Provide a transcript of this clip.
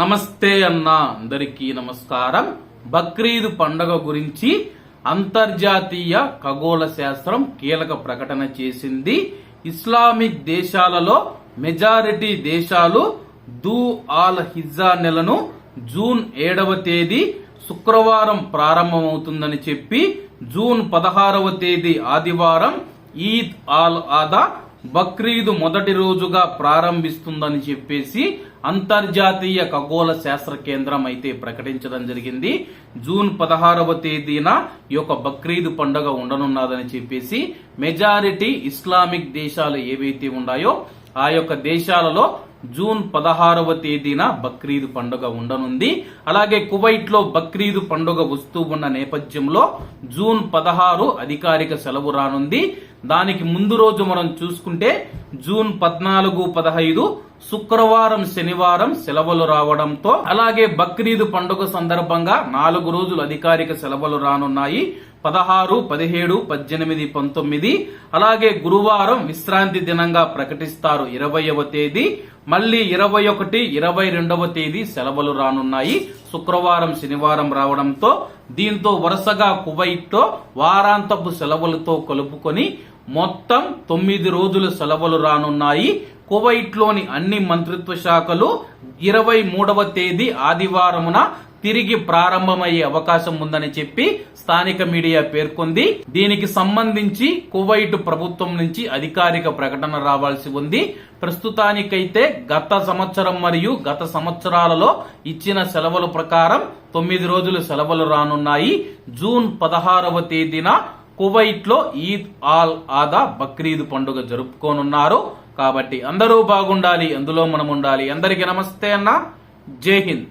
నమస్తే అన్న అందరికీ నమస్కారం. బక్రీద్ పండగ గురించి అంతర్జాతీయ ఖగోళ శాస్త్రం కీలక ప్రకటన చేసింది. ఇస్లామిక్ దేశాలలో మెజారిటీ దేశాలు దూ ఆల్ హిజ్జా నెలను జూన్ ఏడవ తేదీ శుక్రవారం ప్రారంభమవుతుందని చెప్పి జూన్ పదహారవ తేదీ ఆదివారం ఈద్ ఆల్ ఆదా బక్రీద్ మొదటి రోజుగా ప్రారంభిస్తుందని చెప్పేసి అంతర్జాతీయ ఖగోళ శాస్త్ర కేంద్రం అయితే ప్రకటించడం జరిగింది. జూన్ పదహారవ తేదీన ఈ యొక్క బక్రీద్ పండుగ ఉండనున్నదని చెప్పేసి మెజారిటీ ఇస్లామిక్ దేశాలు ఏవైతే ఉన్నాయో ఆ యొక్క దేశాలలో జూన్ పదహారవ తేదీన బక్రీద్ పండుగ ఉండనుంది. అలాగే కువైట్లో బక్రీద్ పండుగ వస్తూ ఉన్న నేపథ్యంలో జూన్ పదహారు అధికారిక సెలవు రానుంది. దానికి ముందు రోజు మనం చూసుకుంటే జూన్ పద్నాలుగు పదహైదు శుక్రవారం శనివారం సెలవులు రావడంతో అలాగే బక్రీద్ పండుగ సందర్భంగా నాలుగు రోజులు అధికారిక సెలవులు రానున్నాయి. పదహారు పదిహేడు పద్దెనిమిది పంతొమ్మిది. అలాగే గురువారం విశ్రాంతి దినంగా ప్రకటిస్తారు ఇరవయవ తేదీ. మళ్ళీ ఇరవై ఒకటి ఇరవై రెండవ తేదీ సెలవులు రానున్నాయి. శుక్రవారం శనివారం రావడంతో దీంతో వరుసగా కువైట్తో వారాంతపు సెలవులతో కలుపుకొని మొత్తం తొమ్మిది రోజులు సెలవులు రానున్నాయి. కువైట్లోని అన్ని మంత్రిత్వ శాఖలు ఇరవై మూడవ తేదీ ఆదివారమున తిరిగి ప్రారంభమయ్యే అవకాశం ఉందని చెప్పి స్థానిక మీడియా పేర్కొంది. దీనికి సంబంధించి కువైట్ ప్రభుత్వం నుంచి అధికారిక ప్రకటన రావాల్సి ఉంది. ప్రస్తుతానికైతే గత సంవత్సరం మరియు గత సంవత్సరాలలో ఇచ్చిన సెలవుల ప్రకారం తొమ్మిది రోజులు సెలవులు రానున్నాయి. జూన్ పదహారవ తేదీన కువైట్లో ఈద్ ఆల్ ఆదా బక్రీద్ పండుగ జరుపుకోనున్నారు. కాబట్టి అందరూ బాగుండాలి అందులో మనం ఉండాలి అందరికీ నమస్తే అన్న. జై హింద్.